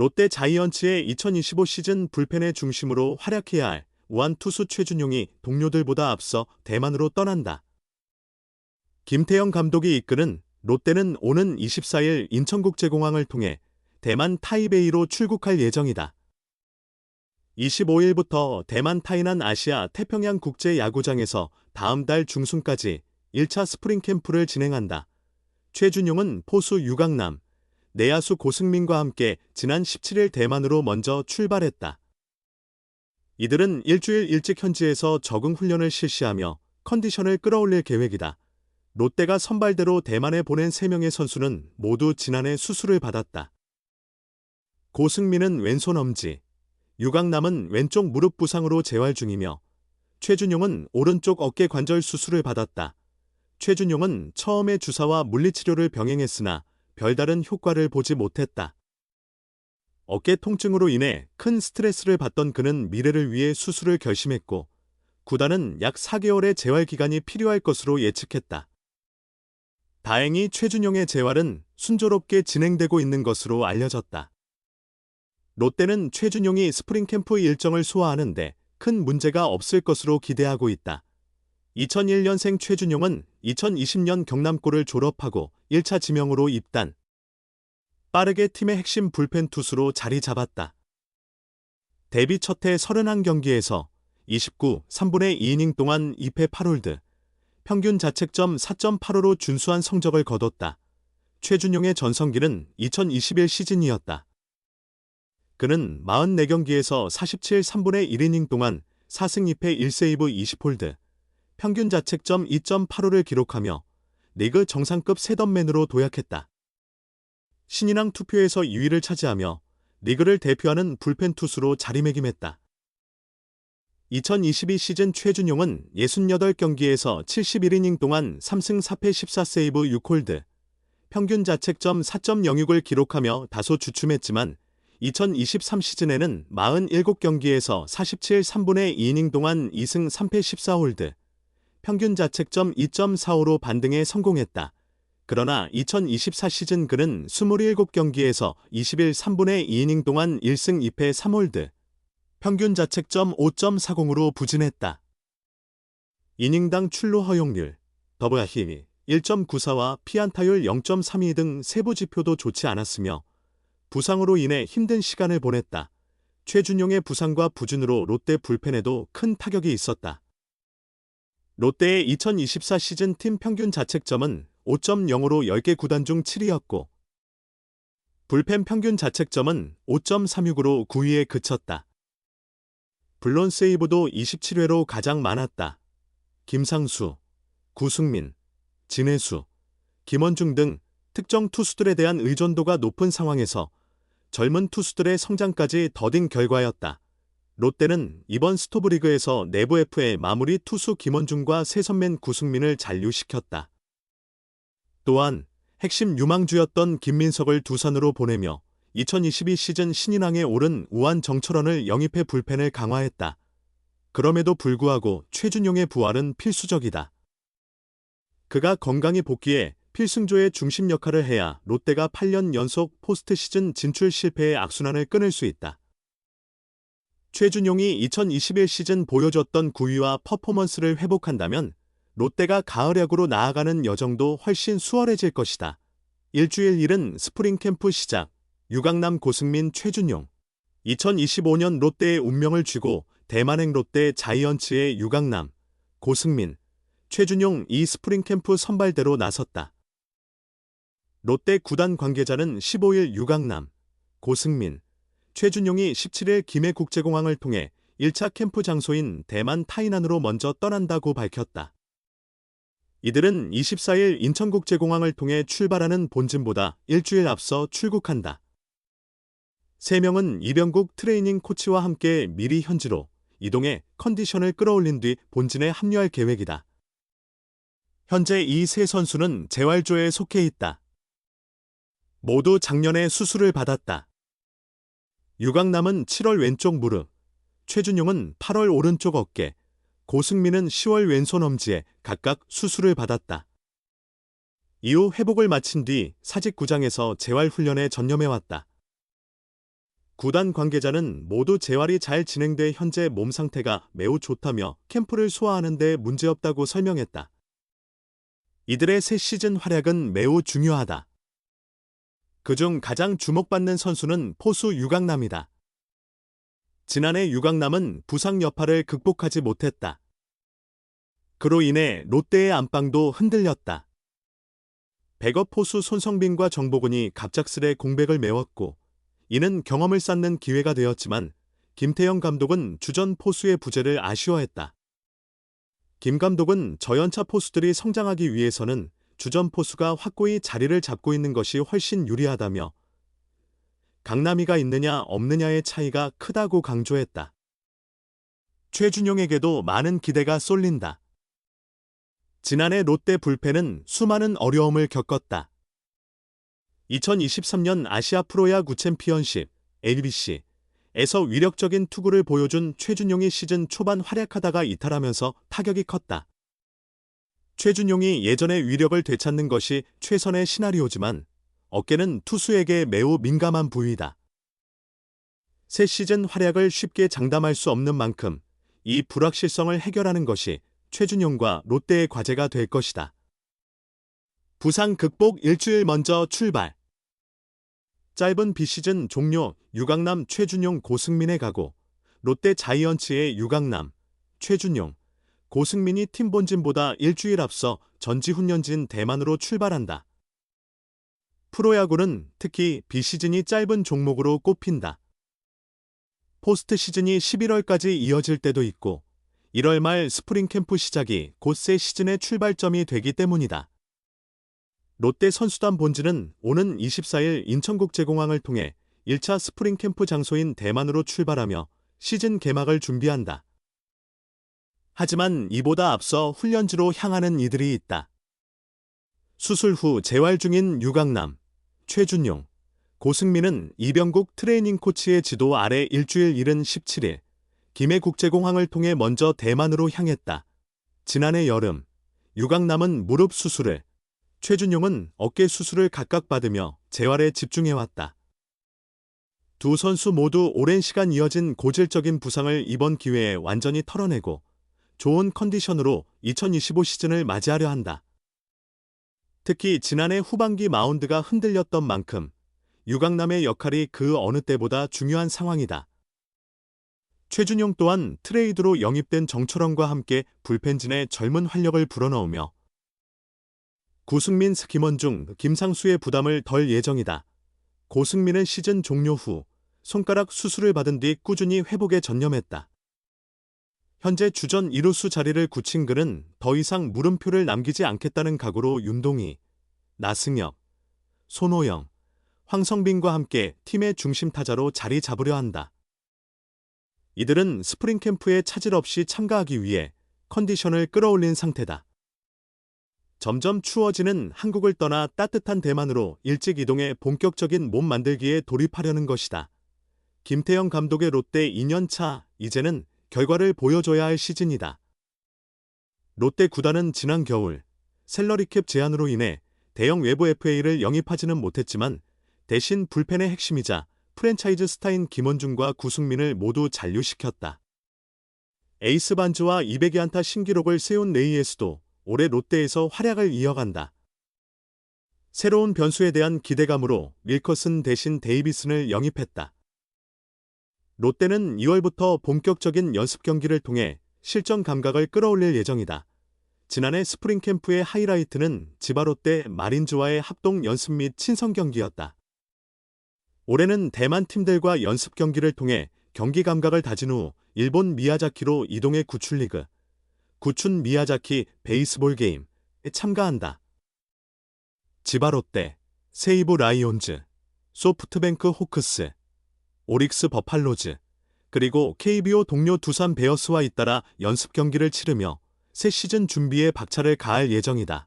롯데 자이언츠의 2025 시즌 불펜의 중심으로 활약해야 할 우한 투수 최준용이 동료들보다 앞서 대만으로 떠난다. 김태형 감독이 이끄는 롯데는 오는 24일 인천국제공항을 통해 대만 타이베이로 출국할 예정이다. 25일부터 대만 타이난 아시아 태평양 국제 야구장에서 다음 달 중순까지 1차 스프링 캠프를 진행한다. 최준용은 포수 유강남, 내야수 고승민과 함께 지난 17일 대만으로 먼저 출발했다. 이들은 일주일 일찍 현지에서 적응 훈련을 실시하며 컨디션을 끌어올릴 계획이다. 롯데가 선발대로 대만에 보낸 3명의 선수는 모두 지난해 수술을 받았다. 고승민은 왼손 엄지, 유강남은 왼쪽 무릎 부상으로 재활 중이며 최준용은 오른쪽 어깨 관절 수술을 받았다. 최준용은 처음에 주사와 물리치료를 병행했으나 별다른 효과를 보지 못했다. 어깨 통증으로 인해 큰 스트레스를 받던 그는 미래를 위해 수술을 결심했고 구단은 약 4개월의 재활 기간이 필요할 것으로 예측했다. 다행히 최준용의 재활은 순조롭게 진행되고 있는 것으로 알려졌다. 롯데는 최준용이 스프링 캠프 일정을 소화하는데 큰 문제가 없을 것으로 기대하고 있다. 2001년생 최준용은 2020년 경남고를 졸업하고 1차 지명으로 입단. 빠르게 팀의 핵심 불펜 투수로 자리 잡았다. 데뷔 첫해 31경기에서 29, 3분의 2이닝 동안 2패 8홀드, 평균 자책점 4.85로 준수한 성적을 거뒀다. 최준용의 전성기는 2021 시즌이었다. 그는 44경기에서 47, 3분의 1이닝 동안 4승 2패 1세이브 20홀드, 평균 자책점 2.85를 기록하며 리그 정상급 세덤맨으로 도약했다. 신인왕 투표에서 2위를 차지하며 리그를 대표하는 불펜 투수로 자리매김했다. 2022 시즌 최준용은 68경기에서 71이닝 동안 3승 4패 14세이브 6홀드, 평균 자책점 4.06을 기록하며 다소 주춤했지만 2023 시즌에는 47경기에서 47 3분의 2이닝 동안 2승 3패 14홀드, 평균 자책점 2.45로 반등에 성공했다. 그러나 2024 시즌 그는 27경기에서 21 3분의 2이닝 동안 1승 2패 3홀드, 평균 자책점 5.40으로 부진했다. 이닝당 출루 허용률, 더블히미 1.94와 피안타율 0.32 등 세부 지표도 좋지 않았으며 부상으로 인해 힘든 시간을 보냈다. 최준용의 부상과 부진으로 롯데 불펜에도 큰 타격이 있었다. 롯데의 2024 시즌 팀 평균 자책점은 5.0으로 10개 구단 중 7위였고 불펜 평균 자책점은 5.36으로 9위에 그쳤다. 블론 세이브도 27회로 가장 많았다. 김상수, 구승민, 진해수, 김원중 등 특정 투수들에 대한 의존도가 높은 상황에서 젊은 투수들의 성장까지 더딘 결과였다. 롯데는 이번 스토브리그에서 내부 F의 마무리 투수 김원중과 세선맨 구승민을 잔류시켰다. 또한 핵심 유망주였던 김민석을 두산으로 보내며 2022 시즌 신인왕에 오른 우한 정철원을 영입해 불펜을 강화했다. 그럼에도 불구하고 최준용의 부활은 필수적이다. 그가 건강히 복귀해 필승조의 중심 역할을 해야 롯데가 8년 연속 포스트 시즌 진출 실패의 악순환을 끊을 수 있다. 최준용이 2021 시즌 보여줬던 구위와 퍼포먼스를 회복한다면 롯데가 가을 야구로 나아가는 여정도 훨씬 수월해질 것이다. 일주일 일은 스프링 캠프 시작, 유강남 고승민 최준용. 2025년 롯데의 운명을 쥐고 대만행 롯데 자이언츠의 유강남, 고승민, 최준용 이 스프링 캠프 선발대로 나섰다. 롯데 구단 관계자는 15일 유강남, 고승민, 최준용이 17일 김해국제공항을 통해 1차 캠프 장소인 대만 타이난으로 먼저 떠난다고 밝혔다. 이들은 24일 인천국제공항을 통해 출발하는 본진보다 일주일 앞서 출국한다. 3명은 이병국 트레이닝 코치와 함께 미리 현지로 이동해 컨디션을 끌어올린 뒤 본진에 합류할 계획이다. 현재 이 세 선수는 재활조에 속해 있다. 모두 작년에 수술을 받았다. 유강남은 7월 왼쪽 무릎, 최준용은 8월 오른쪽 어깨, 고승민은 10월 왼손 엄지에 각각 수술을 받았다. 이후 회복을 마친 뒤 사직구장에서 재활훈련에 전념해왔다. 구단 관계자는 모두 재활이 잘 진행돼 현재 몸 상태가 매우 좋다며 캠프를 소화하는 데 문제없다고 설명했다. 이들의 새 시즌 활약은 매우 중요하다. 그중 가장 주목받는 선수는 포수 유강남이다. 지난해 유강남은 부상 여파를 극복하지 못했다. 그로 인해 롯데의 안방도 흔들렸다. 백업 포수 손성빈과 정보근이 갑작스레 공백을 메웠고 이는 경험을 쌓는 기회가 되었지만 김태형 감독은 주전 포수의 부재를 아쉬워했다. 김 감독은 저연차 포수들이 성장하기 위해서는 주전 포수가 확고히 자리를 잡고 있는 것이 훨씬 유리하다며 강남이가 있느냐 없느냐의 차이가 크다고 강조했다. 최준용에게도 많은 기대가 쏠린다. 지난해 롯데 불펜은 수많은 어려움을 겪었다. 2023년 아시아 프로야구 챔피언십 LBC에서 위력적인 투구를 보여준 최준용이 시즌 초반 활약하다가 이탈하면서 타격이 컸다. 최준용이 예전의 위력을 되찾는 것이 최선의 시나리오지만 어깨는 투수에게 매우 민감한 부위다. 새 시즌 활약을 쉽게 장담할 수 없는 만큼 이 불확실성을 해결하는 것이 최준용과 롯데의 과제가 될 것이다. 부상 극복 일주일 먼저 출발. 짧은 비시즌 종료 유강남 최준용 고승민의 가고 롯데 자이언츠의 유강남 최준용 고승민이 팀 본진보다 일주일 앞서 전지훈련진 대만으로 출발한다. 프로야구는 특히 비시즌이 짧은 종목으로 꼽힌다. 포스트 시즌이 11월까지 이어질 때도 있고 1월 말 스프링 캠프 시작이 곧 새 시즌의 출발점이 되기 때문이다. 롯데 선수단 본진은 오는 24일 인천국제공항을 통해 1차 스프링 캠프 장소인 대만으로 출발하며 시즌 개막을 준비한다. 하지만 이보다 앞서 훈련지로 향하는 이들이 있다. 수술 후 재활 중인 유강남, 최준용, 고승민은 이병국 트레이닝 코치의 지도 아래 일주일 이른 17일 김해국제공항을 통해 먼저 대만으로 향했다. 지난해 여름 유강남은 무릎 수술을, 최준용은 어깨 수술을 각각 받으며 재활에 집중해왔다. 두 선수 모두 오랜 시간 이어진 고질적인 부상을 이번 기회에 완전히 털어내고 좋은 컨디션으로 2025 시즌을 맞이하려 한다. 특히 지난해 후반기 마운드가 흔들렸던 만큼 유강남의 역할이 그 어느 때보다 중요한 상황이다. 최준용 또한 트레이드로 영입된 정철원과 함께 불펜진에 젊은 활력을 불어넣으며 구승민, 김원중, 김상수의 부담을 덜 예정이다. 고승민은 시즌 종료 후 손가락 수술을 받은 뒤 꾸준히 회복에 전념했다. 현재 주전 이루수 자리를 굳힌 그는 더 이상 물음표를 남기지 않겠다는 각오로 윤동희, 나승엽, 손호영, 황성빈과 함께 팀의 중심 타자로 자리 잡으려 한다. 이들은 스프링 캠프에 차질 없이 참가하기 위해 컨디션을 끌어올린 상태다. 점점 추워지는 한국을 떠나 따뜻한 대만으로 일찍 이동해 본격적인 몸 만들기에 돌입하려는 것이다. 김태형 감독의 롯데 2년차 이제는 결과를 보여줘야 할 시즌이다. 롯데 구단은 지난 겨울 셀러리캡 제한으로 인해 대형 외부 FA를 영입하지는 못했지만 대신 불펜의 핵심이자 프랜차이즈 스타인 김원중과 구승민을 모두 잔류시켰다. 에이스 반주와 200여 안타 신기록을 세운 레이에스도 올해 롯데에서 활약을 이어간다. 새로운 변수에 대한 기대감으로 밀커슨 대신 데이비슨을 영입했다. 롯데는 2월부터 본격적인 연습 경기를 통해 실전 감각을 끌어올릴 예정이다. 지난해 스프링 캠프의 하이라이트는 지바 롯데 마린즈와의 합동 연습 및 친선 경기였다. 올해는 대만 팀들과 연습 경기를 통해 경기 감각을 다진 후 일본 미야자키로 이동해 구출리그, 구춘 미야자키 베이스볼 게임에 참가한다. 지바 롯데, 세이브 라이온즈, 소프트뱅크 호크스, 오릭스 버팔로즈, 그리고 KBO 동료 두산 베어스와 잇따라 연습 경기를 치르며 새 시즌 준비에 박차를 가할 예정이다.